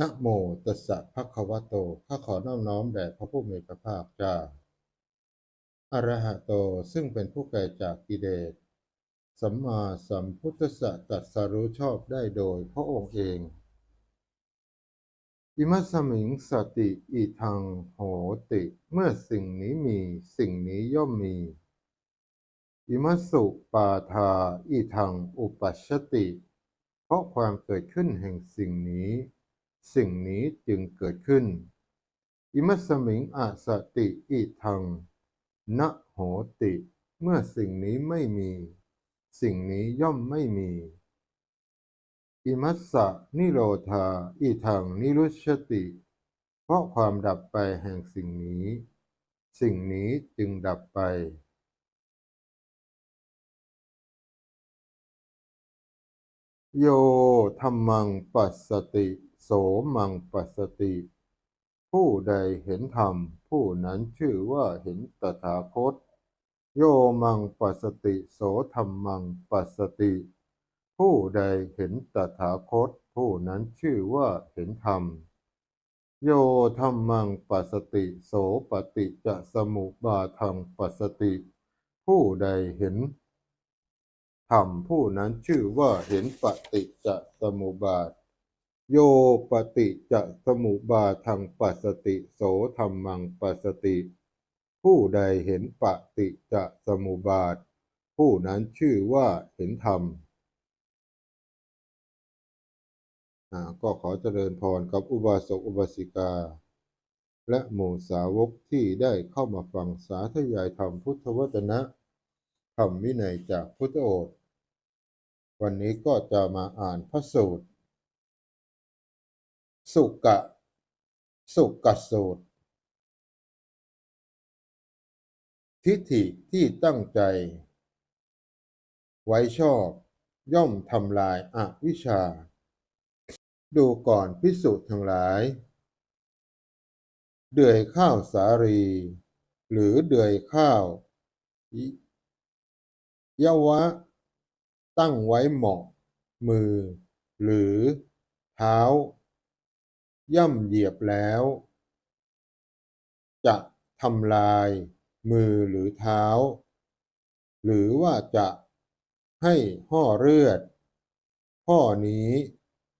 นะโมตัสสะภะคะวะโต ข้าขอนอบน้อมแด่พระผู้มีพระภาคเจ้าอะระหะโต ซึ่งเป็นผู้ไกลจากกิเลส สัมมาสัมพุทธสสะตรัสรู้ชอบได้โดยพระองค์เอง อิมัสมิงสติอิทังโหติ เมื่อสิ่งนี้มีสิ่งนี้ย่อมมี อิมัสุปาทาอิทังอุปัชติ เพราะความเกิดขึ้นแห่งสิ่งนี้ สิ่งนี้จึงเกิดขึ้น อิมัสสมิงอาสติอิทังนะโหติ เมื่อสิ่งนี้ไม่มี สิ่งนี้ย่อมไม่มี อิมัสสะนิโรธาอิทังนิรุชชติ เพราะความดับไปแห่งสิ่งนี้ สิ่งนี้จึงดับไปโยธรรมังปัสสติ โสมังปัสสติ ผู้ใดเห็นธรรม ผู้นั้นชื่อว่าเห็นตถาคต โยมังปัสสติโสธรรมังปัสสติ ผู้ใดเห็นตถาคต ผู้นั้นชื่อว่าเห็นธรรม โยธรรมังปัสสติโสปฏิจะสมุบาทังปัสสติ ผู้ใดเห็นธรรมผู้นั้นชื่อว่าเห็นปฏิจจสมุปบาท โยปฏิจจสมุบาทังปัสติโสธรรมังปัสติ ผู้ใดเห็นปฏิจจสมุบาท ผู้นั้นชื่อว่าเห็นธรรมก็ขอเจริญพรกับอุบาสกอุบาสิกา และหมู่สาวกที่ได้เข้ามาฟังสาธยายธรรมพุทธวจนะธรรมวินัยจากพุทธโอษวันนี้ก็จะมาอ่านพระสูตร สุกะ สุกะสูตร ทิฏฐิที่ตั้งใจ ไว้ชอบ ย่อมทำลายอาวิชชา ดูก่อนพิสุทั้งหลาย เดือยข้าวสาลีหรือเดือยข้าว ยวะ ตั้งไว้เหมาะ มือ หรือ เท้า ย่ำเหยียบแล้ว จะทำลายมือหรือเท้า หรือว่าจะให้ห่อเลือด ข้อนี้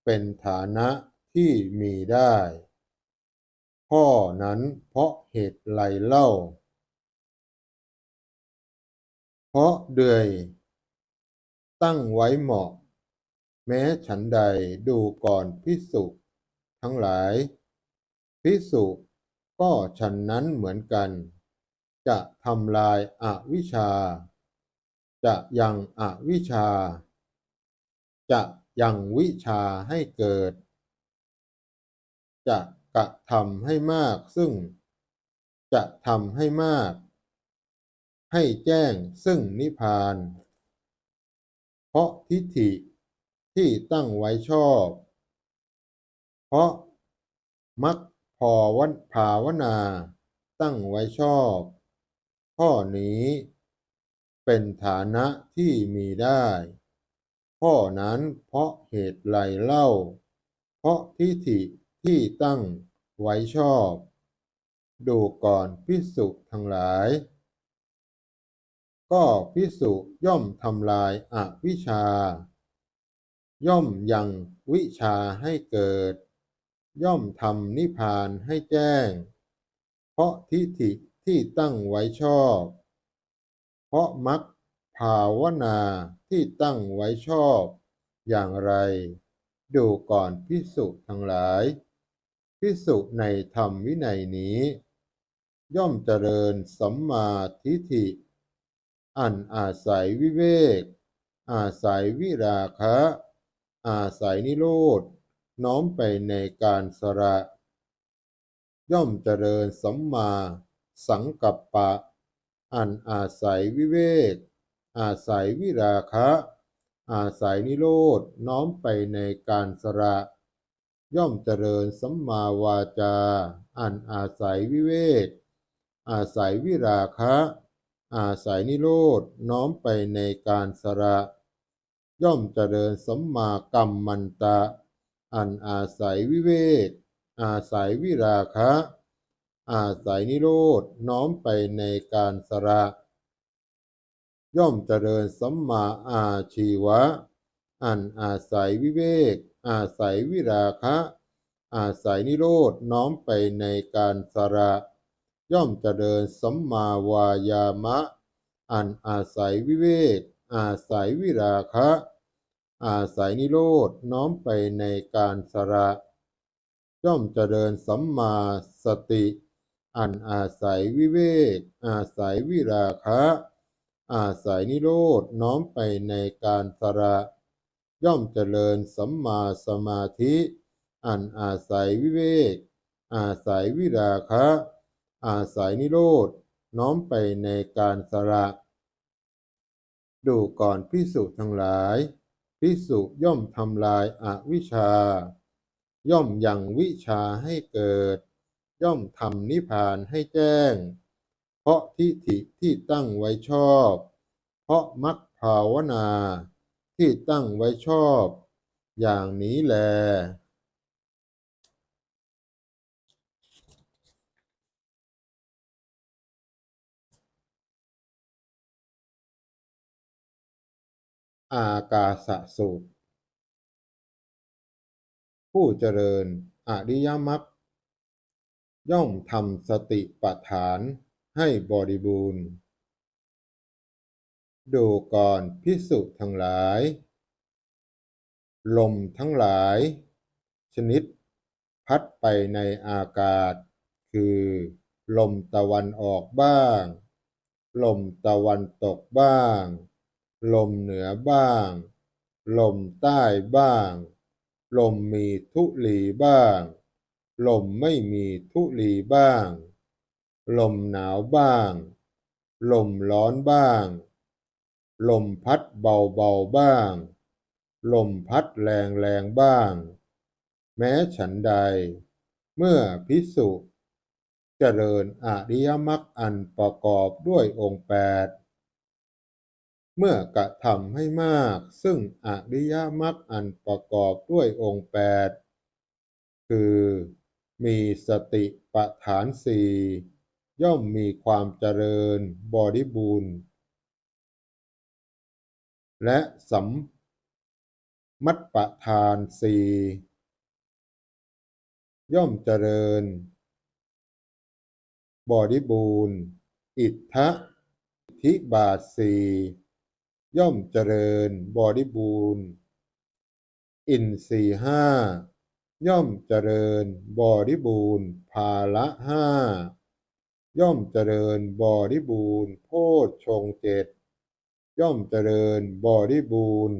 เป็นฐานะที่มีได้ ข้อนั้นเพราะเหตุไรเล่า เพราะเดือยตั้งไว้เหมาะ แม้ฉันใดดูก่อนพิสุ ทั้งหลายพิสุก็ฉันนั้นเหมือนกัน จะทำลายอาวิชชา จะยังอวิชชา จะยังวิชาให้เกิด จะกระทำให้มากซึ่ง จะทำให้มาก ให้แจ้งซึ่งนิพพาน เพราะทิฏฐิที่ตั้งไว้ชอบ เพราะมักพอวันภาวนาตั้งไว้ชอบ ข้อนี้เป็นฐานะที่มีได้ ข้อนั้นเพราะเหตุไรเล่า เพราะทิฏฐิที่ตั้งไว้ชอบ ดูก่อนพิสุทั้งหลาย ก็พิสุย่อมทำลายอวิชชา ย่อมยังวิชาให้เกิด ย่อมทำนิพพานให้แจ้ง เพราะทิฏฐิที่ตั้งไว้ชอบ เพราะมักภาวนาที่ตั้งไว้ชอบ อย่างไร ดูก่อนพิสุทั้งหลาย พิสุในธรรมวินัยนี้ ย่อมเจริญสัมมาทิฏฐิ อันอาศัยวิเวก อาศัยวิราคะ อาศัยนิโรธ น้อมไปในการสระ ย่อมเจริญสัมมาสังกัปปะ อันอาศัยวิเวก อาศัยวิราคะ อาศัยนิโรธน้อมไปในการสระ ย่อมเจริญสัมมาวาจา อันอาศัยวิเวก อาศัยวิราคะ อาศัยนิโรธน้อมไปในการสระ ย่อมเจริญสัมมากัมมันตะ อันอาศัยวิเวก อาศัยวิราคะ อาศัยนิโรธน้อมไปในการสละย่อมเจริญสัมมาอาชีวะ อันอาศัยวิเวก อาศัยวิราคะ อาศัยนิโรธน้อมไปในการสละย่อมเจริญสัมมาวายามะ อันอาศัยวิเวก อาศัยวิราคะ อาศัยนิโรธน้อมไปในการสละย่อมเจริญสัมมาสติ อันอาศัยวิเวก อาศัยวิราคะ อาศัยนิโรธน้อมไปในการสละย่อมเจริญสัมมาสมาธิ อันอาศัยวิเวก อาศัยวิราคะ อาศัยนิโรธน้อมไปในการสละดูก่อนพิสุทั้งหลาย พิสุย่อมทำลายอาวิชชา ย่อมยังวิชาให้เกิด ย่อมทำนิพพานให้แจ้ง เพราะทิฏฐิที่ตั้งไว้ชอบ เพราะมักภาวนาที่ตั้งไว้ชอบ อย่างนี้แล อากาสสูตร ผู้เจริญอริยมรรคย่อมทำสติปัฏฐานให้บริบูรณ์ ดูก่อนพิสุทั้งหลาย ลมทั้งหลาย ชนิดพัดไปในอากาศ คือ ลมตะวันออกบ้าง ลมตะวันตกบ้าง ลมเหนือบ้าง ลมใต้บ้าง ลมมีทุลีบ้าง ลมไม่มีทุลีบ้าง ลมหนาวบ้าง ลมร้อนบ้าง ลมพัดเบาๆบ้าง ลมพัดแรงๆบ้าง แม้ฉันใด เมื่อพิสุเจริญอริยมรรคอันประกอบด้วยองค์แปด เมื่อกระทำให้มาก ซึ่งอริยมรรคอันประกอบด้วยองค์แปดคือมีสติปัฐานสี่ย่อมมีความเจริญบริบูรณ์ และสัมมัตปทานสี่ย่อมเจริญ บริบูรณ์ อิทธะทิบาทสี ย่อมเจริญบริบูรณ์ อินทรีห้าย่อมเจริญบริบูรณ์ภาละห้าย่อมเจริญบริบูรณ์โพชฌงเจ็ดย่อมเจริญบริบูรณ์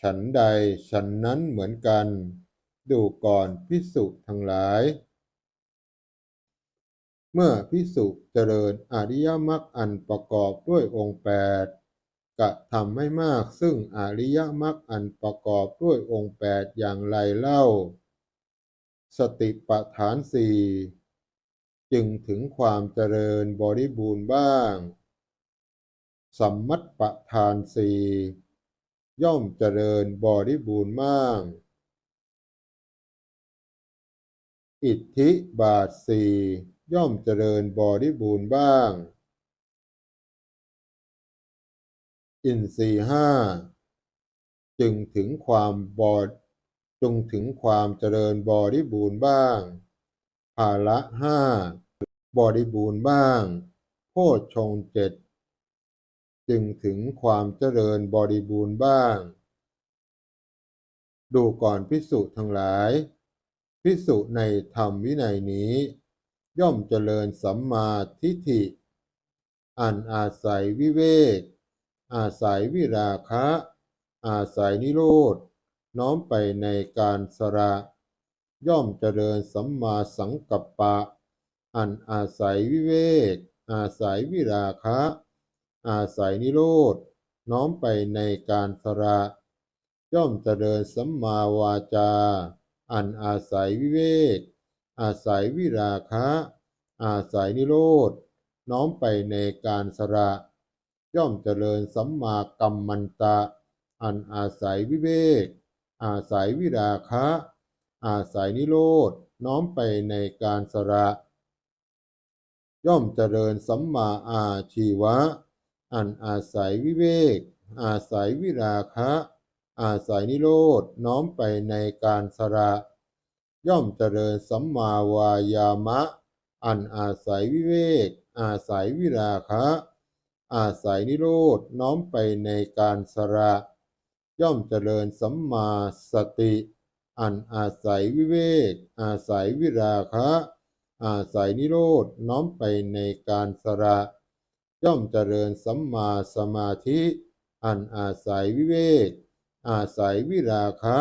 ฉันใดฉันนั้นเหมือนกัน ดูก่อนพิสุทั้งหลาย เมื่อพิสุเจริญอริยมรรคอันประกอบด้วยองค์แปด ระทำให้มาก ซึ่งอริยมรรคอันประกอบด้วยองค์แปดอย่างไรเล่า สติปัฏฐานสี่จึงถึงความเจริญบริบูรณ์บ้าง สัมมัตปทานสี่ย่อมเจริญบริบูรณ์มาก อิทธิบาทสี่ย่อมเจริญบริบูรณ์บ้าง อินทรีห้าจึงถึงความบอดจงถึงความเจริญบริบูรณ์บ้าง ภาละห้าบริบูรณ์บ้าง โพชฌงเจ็ดจึงถึงความเจริญบริบูรณ์บ้าง ดูก่อนพิสุทั้งหลาย พิสุในธรรมวินัยนี้ ย่อมเจริญสัมมาทิฏฐิ อันอาศัยวิเวก อาศัยวิราคะ อาศัยนิโรธ น้อมไปในการสระ ย่อมเจริญสัมมาสังกัปปะ อันอาศัยวิเวก อาศัยวิราคะ อาศัยนิโรธ น้อมไปในการสระ ย่อมเจริญสัมมาวาจา อันอาศัยวิเวก อาศัยวิราคะ อาศัยนิโรธ น้อมไปในการสระ ย่อมเจริญสัมมากัมมันตะ อันอาศัยวิเวก อาศัยวิราคะ อาศัยนิโรธน้อมไปในการสละย่อมเจริญสัมมาอาชีวะ อันอาศัยวิเวก อาศัยวิราคะ อาศัยนิโรธน้อมไปในการสละย่อมเจริญสัมมาวายามะ อันอาศัยวิเวก อาศัยวิราคะ อาศัยนิโรธน้อมไปในการสละย่อมเจริญสัมมาสติ อันอาศัยวิเวก อาศัยวิราคะ อาศัยนิโรธน้อมไปในการสละย่อมเจริญสัมมาสมาธิ อันอาศัยวิเวก อาศัยวิราคะ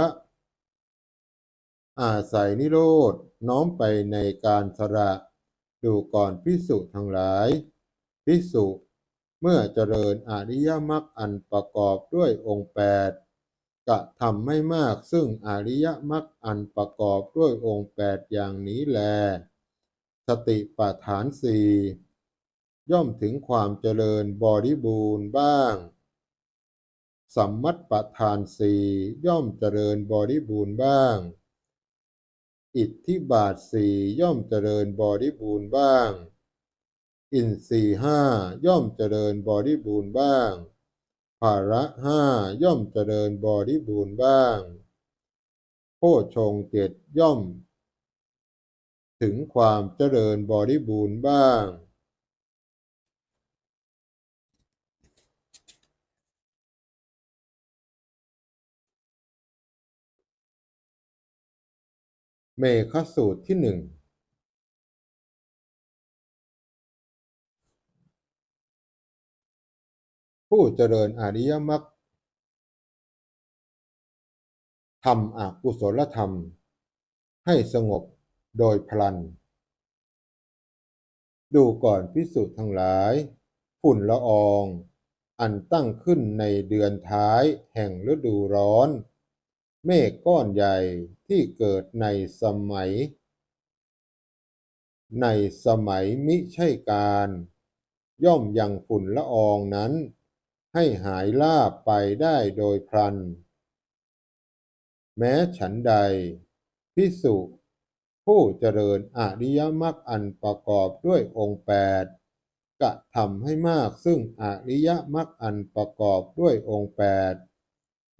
อาศัยนิโรธน้อมไปในการสละดูก่อนพิสุทั้งหลาย พิสุ เมื่อเจริญอริยมรรคอันประกอบด้วยองค์แปดกระทำไม่มากซึ่งอริยมรรคอันประกอบด้วยองค์แปดอย่างนี้แล สติปัฏฐานสี่ย่อมถึงความเจริญบริบูรณ์บ้าง สัมมัตปทานสี่ย่อมเจริญบริบูรณ์บ้าง อิทธิบาทสี่ย่อมเจริญบริบูรณ์บ้าง อินทรีห้าย่อมเจริญบริบูรณ์บ้างภาระห้าย่อมเจริญบริบูรณ์บ้าง โพชงเจ็ดย่อม ถึงความเจริญบริบูรณ์บ้างเมฆสูตรที่หนึ่ง ผู้เจริญอริยมรรคทำอกุศลธรรม ให้สงบโดยพลัน ดูก่อนพิสุทั้งหลาย ฝุ่นละออง อันตั้งขึ้นในเดือนท้ายแห่งฤดูร้อน เมฆก้อนใหญ่ที่เกิดในสมัย ในสมัยมิใช่การ ย่อมยังฝุ่นละอองนั้น ให้หายลาบไปได้โดยพลัน แม้ฉันใด พิสุผู้เจริญอริยมรรคอันประกอบด้วยองค์แปดกระทำให้มากซึ่งอริยมรรคอันประกอบด้วยองค์แปด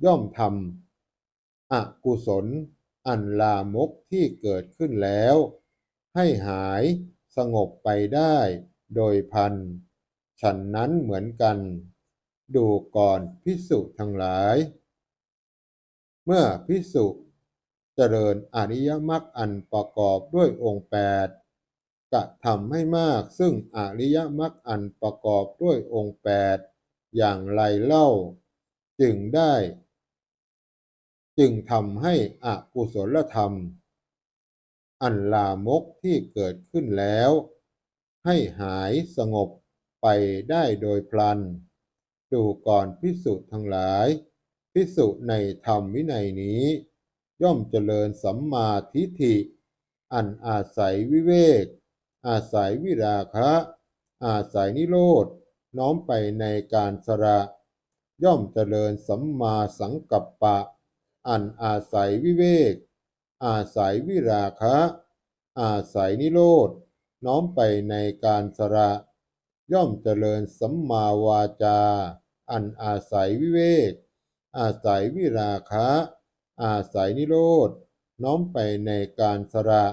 ย่อมทำอกุศลอันลามกที่เกิดขึ้นแล้ว ให้หายสงบไปได้โดยพัน ฉันนั้นเหมือนกัน ดูก่อนพิสุทั้งหลาย เมื่อพิสุเจริญอริยมรรคอันประกอบด้วยองค์แปดกระทำให้มากซึ่งอริยมรรคอันประกอบด้วยองค์แปดอย่างไรเล่า จึงได้ จึงทำให้อกุศลธรรม อันลามกที่เกิดขึ้นแล้ว ให้หายสงบไปได้โดยพลัน ดูก่อนพิสุทั้งหลาย พิสุในธรรมวินัยนี้ ย่อมเจริญสัมมาทิฏฐิ อันอาศัยวิเวก อาศัยวิราคะ อาศัยนิโรธน้อมไปในการสระ ย่อมเจริญสัมมาสังกัปปะ อันอาศัยวิเวก อาศัยวิราคะ อาศัยนิโรธน้อมไปในการสระ ย่อมเจริญสัมมาวาจา อันอาศัยวิเวก อาศัยวิราคะ อาศัยนิโรธ น้อมไปในการสระ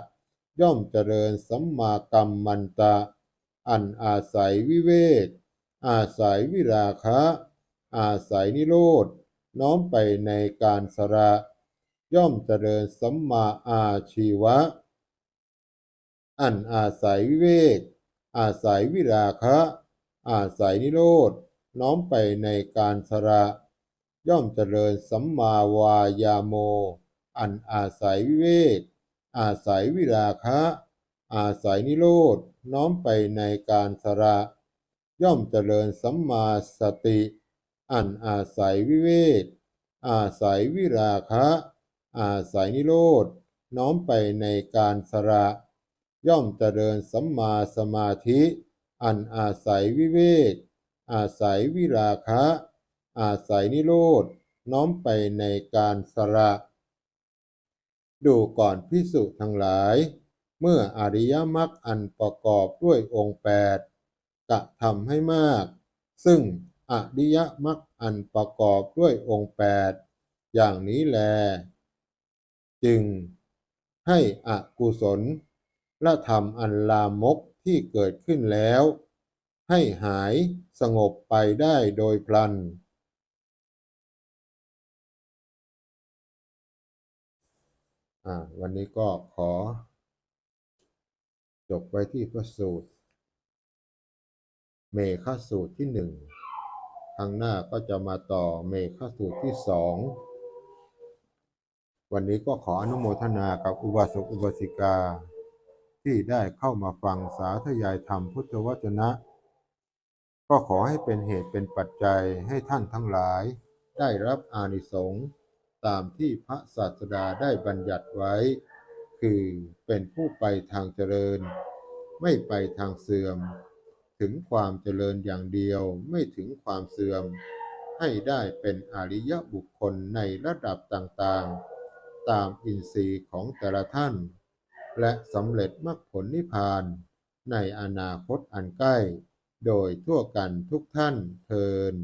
ย่อมเจริญสัมมากรรมมันตะ อันอาศัยวิเวก อาศัยวิราคะ อาศัยนิโรธ น้อมไปในการสระ ย่อมเจริญสัมมาอาชีวะ อันอาศัยวิเวก อาศัยวิราคะ อาศัยนิโรธ น้อมไปในการสระ ย่อมเจริญสัมมาวายาโม อันอาศัยวิเวก อาศัยวิราคะ อาศัยนิโรธน้อมไปในการสระ ย่อมเจริญสัมมาสติ อันอาศัยวิเวก อาศัยวิราคะ อาศัยนิโรธน้อมไปในการสระ ย่อมเจริญสัมมาสมาธิ อันอาศัยวิเวก อาศัยวิราคะ อาศัยนิโรธน้อมไปในการสระ ดูก่อนพิสุทั้งหลาย เมื่ออริยมรรคอันประกอบด้วยองค์แปดกระทำให้มาก ซึ่งอริยมรรคอันประกอบด้วยองค์แปดอย่างนี้แล จึงให้อกุศลและธรรมอันลามกที่เกิดขึ้นแล้ว ให้หายสงบไปได้โดยพลัน วันนี้ก็ขอ จบไว้ที่พระสูตร เมฆสูตรที่หนึ่งครั้งหน้าก็จะมาต่อเมฆสูตรที่สองวันนี้ก็ขออนุโมทนากับอุบาสกอุบาสิกา ที่ได้เข้ามาฟังสาธยายธรรมพุทธวจนะ ก็ขอให้เป็นเหตุเป็นปัจจัยให้ท่านทั้งหลาย ได้รับอานิสงส์ตามที่พระศาสดาได้บัญญัติไว้ คือเป็นผู้ไปทางเจริญ ไม่ไปทางเสื่อม ถึงความเจริญอย่างเดียวไม่ถึงความเสื่อม ให้ได้เป็นอริยบุคคลในระดับต่างๆ ตามอินทรีย์ของแต่ละท่าน และสำเร็จมรรคผลนิพพานในอนาคตอันใกล้ โดยทั่วกันทุกท่านเทิน